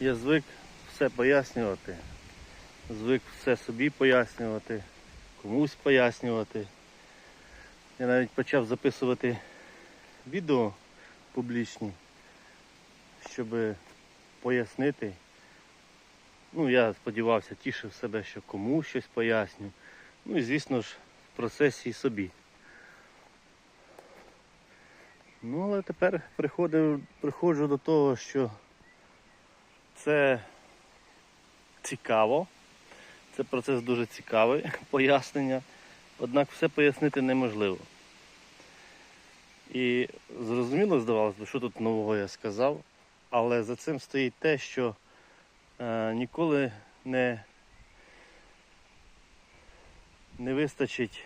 Я звик все пояснювати. Звик все собі пояснювати, комусь пояснювати. Я навіть почав записувати відео публічні, щоб пояснити. Ну, я сподівався, тішив себе, що комусь щось поясню. Ну і звісно ж, в процесі собі. Ну, але тепер приходив, приходжу до того, що це цікаво. Це процес дуже цікавий, пояснення. Однак все пояснити неможливо. І зрозуміло, здавалося б, що тут нового я сказав, але за цим стоїть те, що е, ніколи не, не вистачить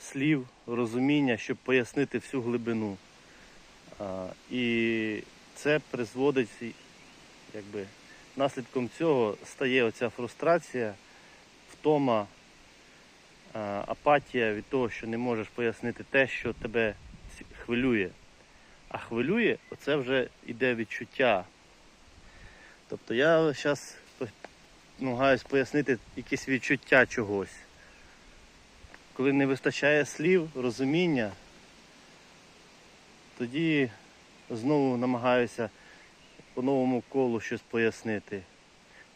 слів, розуміння, щоб пояснити всю глибину. А, і це призводить, якби, наслідком цього стає оця фрустрація, втома, апатія від того, що не можеш пояснити те, що тебе хвилює. А хвилює, оце вже йде відчуття. Тобто я зараз намагаюся пояснити якесь відчуття чогось коли не вистачає слів, розуміння, тоді знову намагаюся по новому колу щось пояснити,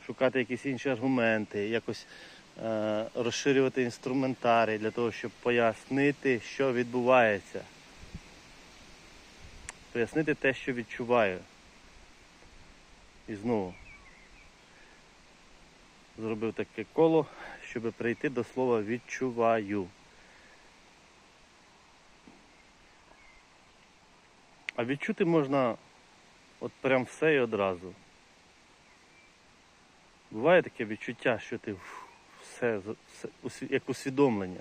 шукати якісь інші аргументи, якось е, розширювати інструментарій для того, щоб пояснити, що відбувається. Пояснити те, що відчуваю. І знову зробив таке коло, щоб прийти до слова відчуваю. А відчути можна от прям все і одразу. Буває таке відчуття, що ти все, все як усвідомлення.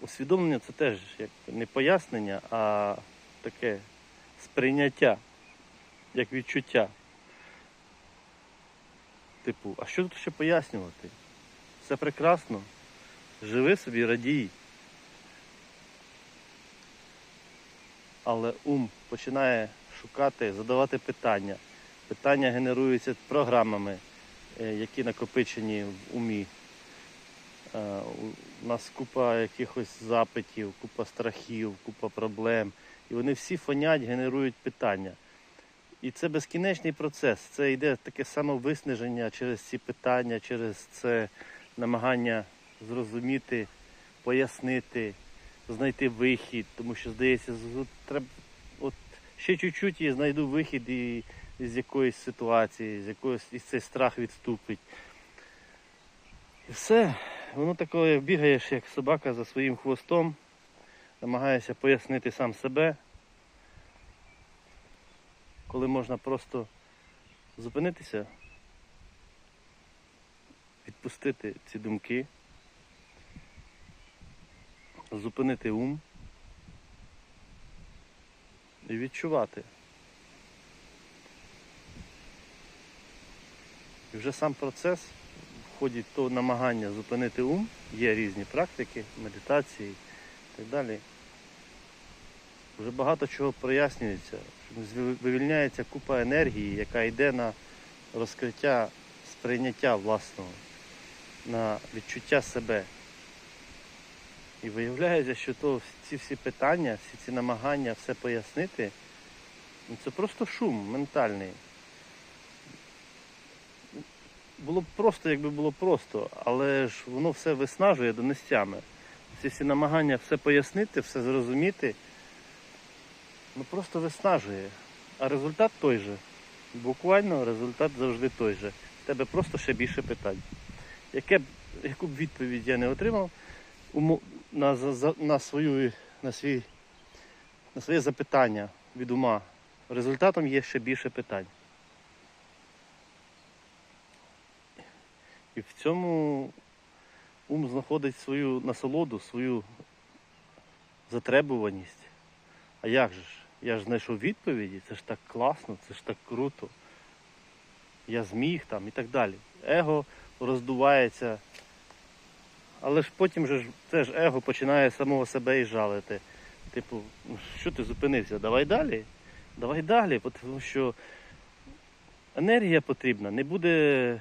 Усвідомлення це теж як не пояснення, а таке сприйняття, як відчуття. Типу, а що тут ще пояснювати? Все прекрасно. Живи собі, радій. Але ум починає шукати, задавати питання. Питання генеруються програмами, е, які накопичені в умі. Е, У нас купа якихось запитів, купа страхів, купа проблем. І вони всі фонять, генерують питання. І це безкінечний процес. Це йде таке самовиснаження через ці питання, через це намагання зрозуміти, пояснити, знайти вихід, тому що здається, треба ще чуть-чуть і знайду вихід і, з якоїсь ситуації, з якоїсь і цей страх відступить. І все, воно таке бігаєш, як собака за своїм хвостом, намагаєшся пояснити сам себе, коли можна просто зупинитися, відпустити ці думки, зупинити ум і відчувати. І вже сам процес в ході того намагання зупинити ум, є різні практики, медитації і так далі. Вже багато чого прояснюється, вивільняється купа енергії, яка йде на розкриття сприйняття власного, на відчуття себе. І виявляється, що то ці всі питання, всі ці намагання все пояснити, ну, це просто шум ментальний. Було б просто, якби було просто, але ж воно все виснажує до нестями. Ці всі намагання все пояснити, все зрозуміти, ну просто виснажує. А результат той же. Буквально результат завжди той же. В тебе просто ще більше питань. Яке яку б відповідь я не отримав на, на, свою, на, свій, на своє запитання від ума, результатом є ще більше питань. І в цьому ум знаходить свою насолоду, свою затребуваність. А як же ж? Я ж знайшов відповіді, це ж так класно, це ж так круто. Я зміг там і так далі. Его роздувається. Але ж потім же це ж его починає самого себе і жалити. Типу, ну що ти зупинився? Давай далі. Давай далі, тому що енергія потрібна, не буде,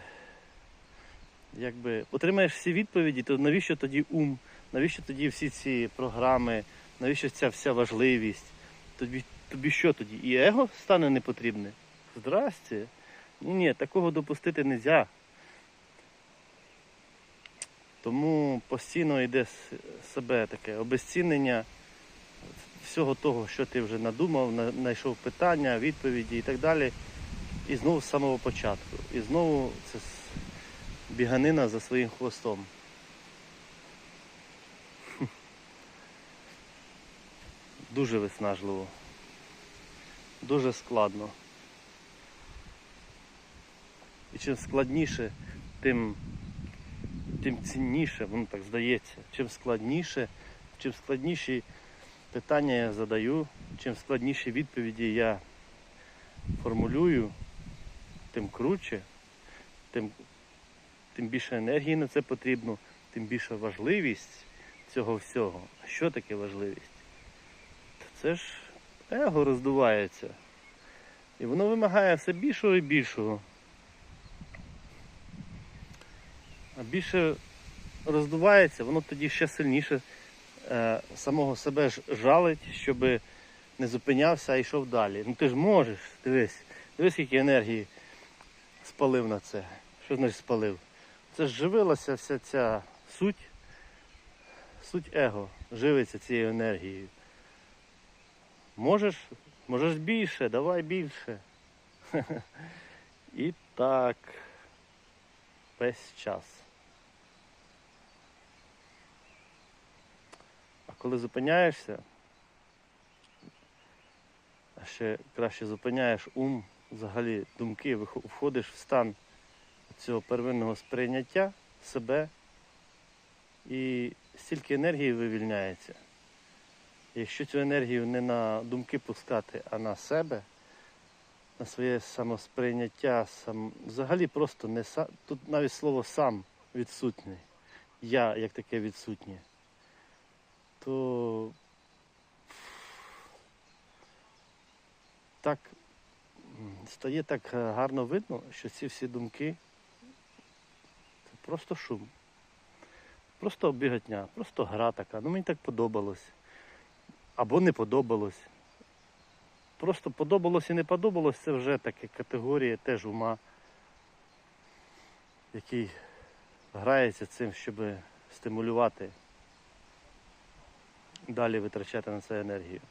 якби, отримаєш всі відповіді, то навіщо тоді ум, навіщо тоді всі ці програми, навіщо ця вся важливість? Тобі, тобі що тоді? І его стане непотрібне? Здрасте. Ні, такого допустити не можна. Тому постійно йде себе таке обезцінення всього того, що ти вже надумав, знайшов питання, відповіді і так далі. І знову з самого початку. І знову це біганина за своїм хвостом. Дуже виснажливо. Дуже складно. І чим складніше, тим, тим цінніше, воно так здається. Чим складніше, чим складніші питання я задаю, чим складніші відповіді я формулюю, тим круче, тим, тим більше енергії на це потрібно, тим більша важливість цього всього. Що таке важливість? Це ж его роздувається. І воно вимагає все більшого і більшого. А більше роздувається, воно тоді ще сильніше е, самого себе жалить, щоб не зупинявся, а йшов далі. Ну ти ж можеш, дивись, дивись, скільки енергії спалив на це. Що значить спалив? Це ж живилася вся ця суть, суть его, живиться цією енергією. Можеш, можеш більше, давай більше. І так, весь час. Коли зупиняєшся, а ще краще зупиняєш ум, взагалі думки, входиш в стан цього первинного сприйняття себе і стільки енергії вивільняється. Якщо цю енергію не на думки пускати, а на себе, на своє самосприйняття, сам, взагалі просто не са, тут навіть слово сам відсутнє. Я як таке відсутнє то так стає так гарно видно, що ці всі думки це просто шум. Просто біготня, просто гра така. Ну мені так подобалось. Або не подобалось. Просто подобалось і не подобалось, це вже таке категорія теж ума, який грається цим, щоб стимулювати далі витрачати на це енергію.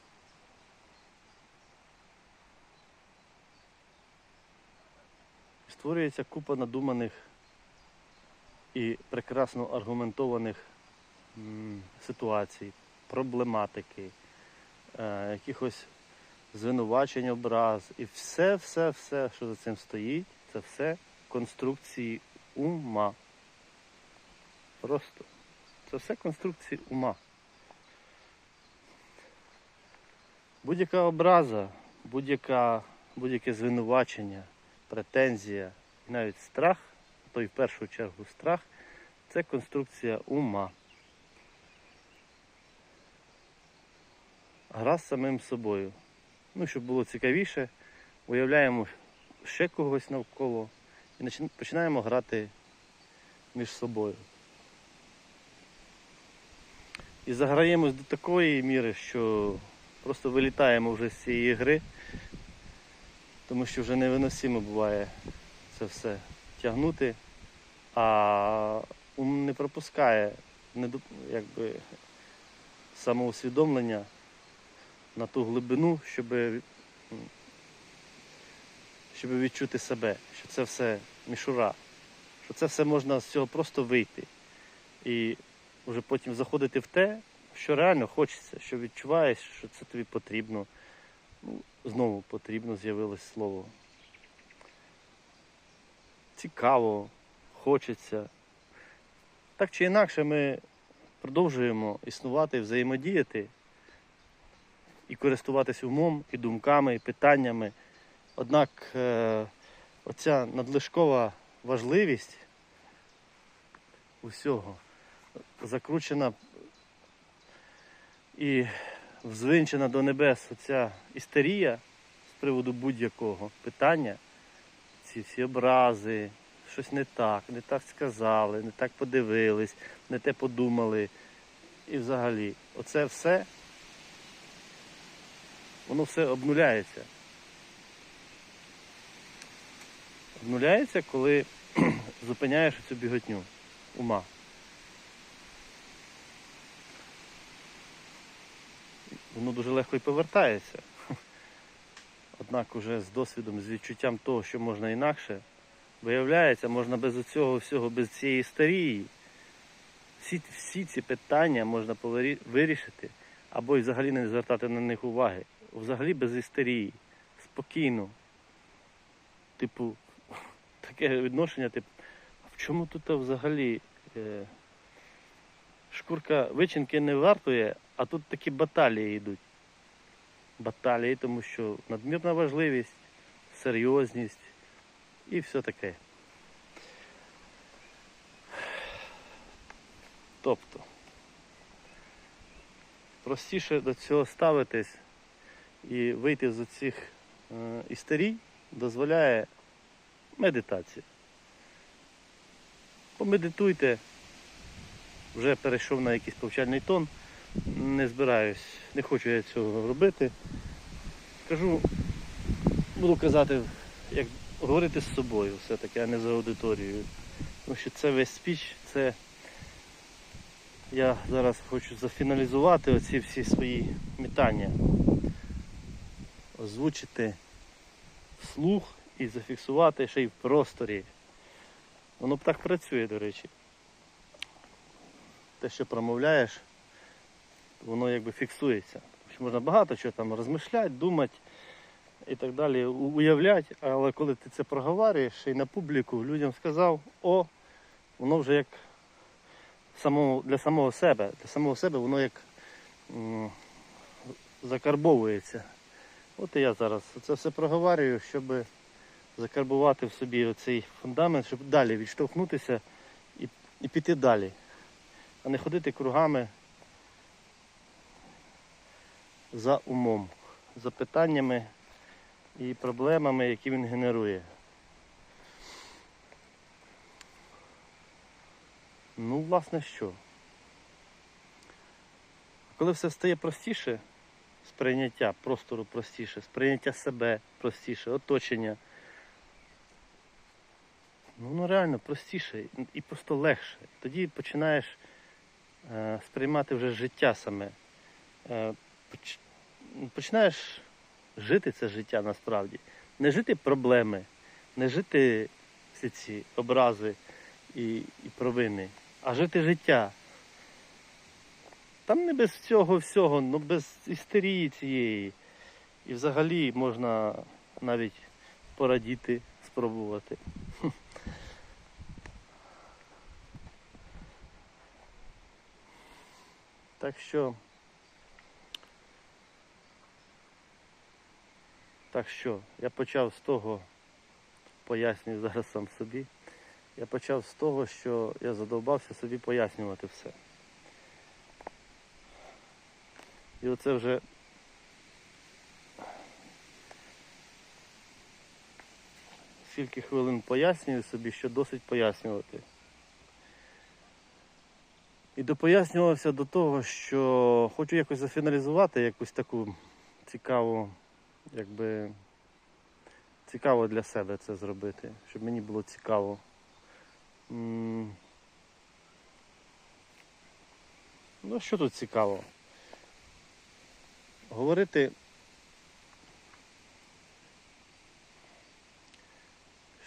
Створюється купа надуманих і прекрасно аргументованих ситуацій, проблематики, е, якихось звинувачень, образ. І все, все, все, що за цим стоїть, це все конструкції ума. Просто. Це все конструкції ума. Будь-яка образа, будь-яке звинувачення, претензія і навіть страх, то й в першу чергу страх, це конструкція ума. Гра з самим собою. Ну, щоб було цікавіше, уявляємо ще когось навколо і починаємо грати між собою. І заграємось до такої міри, що просто вилітаємо вже з цієї гри, тому що вже невиносимо буває це все тягнути, а ум не пропускає якби, самоусвідомлення на ту глибину, щоб, щоб відчути себе, що це все мішура, що це все можна з цього просто вийти. І вже потім заходити в те, що реально хочеться, що відчуваєш, що це тобі потрібно. Ну, знову потрібно з'явилось слово. Цікаво, хочеться. Так чи інакше ми продовжуємо існувати, взаємодіяти і користуватись умом, і думками, і питаннями. Однак е, оця надлишкова важливість усього закручена і взвинчена до небес оця істерія з приводу будь-якого питання, ці всі образи, щось не так, не так сказали, не так подивились, не те подумали. І взагалі, оце все, воно все обнуляється. Обнуляється, коли зупиняєш цю біготню ума. Воно дуже легко і повертається. Однак уже з досвідом, з відчуттям того, що можна інакше, виявляється, можна без цього всього, без цієї історії, всі, всі ці питання можна повирі- вирішити або й взагалі не звертати на них уваги. Взагалі без істерії. Спокійно. Типу, таке відношення, типу, в чому тут взагалі е, шкурка вичинки не вартує, а тут такі баталії йдуть. Баталії, тому що надмірна важливість, серйозність і все таке. Тобто, простіше до цього ставитись і вийти з цих е, істерій дозволяє медитація. Помедитуйте, вже перейшов на якийсь повчальний тон, не збираюсь, не хочу я цього робити. Кажу, буду казати, як говорити з собою все-таки, а не за аудиторією. Тому що це весь спіч, це я зараз хочу зафіналізувати оці всі свої мітання, озвучити вслух і зафіксувати ще й в просторі. Воно б так працює, до речі. Те, що промовляєш, воно якби фіксується. Можна багато чого там розмишляти, думати і так далі, уявляти, але коли ти це проговорюєш й на публіку, людям сказав, о, воно вже як самого, для самого себе. Для самого себе воно як м, закарбовується. От і я зараз це все проговорюю, щоб закарбувати в собі оцей фундамент, щоб далі відштовхнутися і, і піти далі, а не ходити кругами за умом, за питаннями і проблемами, які він генерує. Ну, власне, що? Коли все стає простіше, сприйняття простору простіше, сприйняття себе простіше, оточення. Ну, воно реально простіше і просто легше. Тоді починаєш е, сприймати вже життя саме. Е, починаєш жити це життя насправді. Не жити проблеми, не жити всі ці образи і, і провини, а жити життя. Там не без цього всього, ну без істерії цієї. І взагалі можна навіть порадіти, спробувати. Так що. Так що, я почав з того, пояснюю зараз сам собі. Я почав з того, що я задовбався собі пояснювати все. І оце вже скільки хвилин пояснюю собі, що досить пояснювати. І допояснювався до того, що хочу якось зафіналізувати якусь таку цікаву, якби цікаво для себе це зробити, щоб мені було цікаво. Ну, що тут цікаво? Говорити.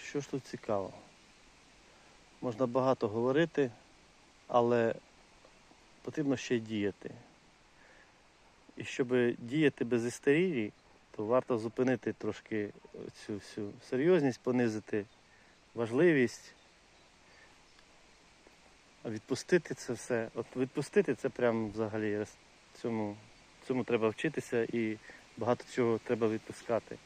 Що ж тут цікаво? Можна багато говорити, але потрібно ще діяти. І щоб діяти без істерії, то варто зупинити трошки цю всю серйозність, понизити важливість, а відпустити це все. От відпустити це прям взагалі цьому, цьому треба вчитися і багато чого треба відпускати.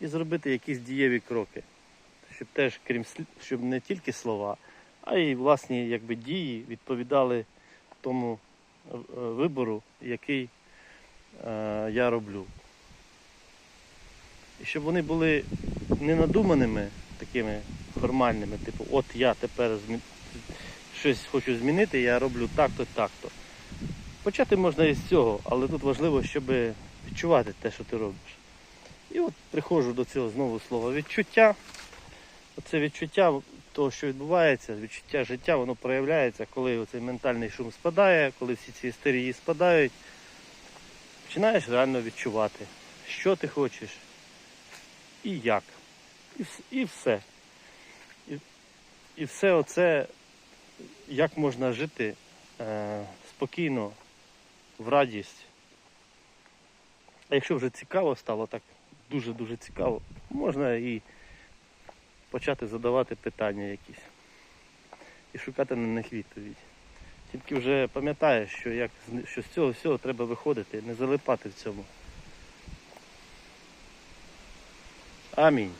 І зробити якісь дієві кроки, щоб теж, крім щоб не тільки слова, а й власні якби, дії відповідали тому вибору, який е, я роблю. І щоб вони були не надуманими, такими формальними, типу, от я тепер змі... щось хочу змінити, я роблю так-то, так-то. Почати можна із цього, але тут важливо, щоб відчувати те, що ти робиш. І от приходжу до цього знову слова відчуття. Оце відчуття того, що відбувається, відчуття життя, воно проявляється, коли оцей ментальний шум спадає, коли всі ці істерії спадають. Починаєш реально відчувати, що ти хочеш і як. І, і все. І, і все оце, як можна жити е, спокійно, в радість. А якщо вже цікаво стало, так дуже-дуже цікаво, можна і почати задавати питання якісь і шукати на них відповідь. Тільки вже пам'ятаєш, що, як, що з цього всього треба виходити, не залипати в цьому. Амінь.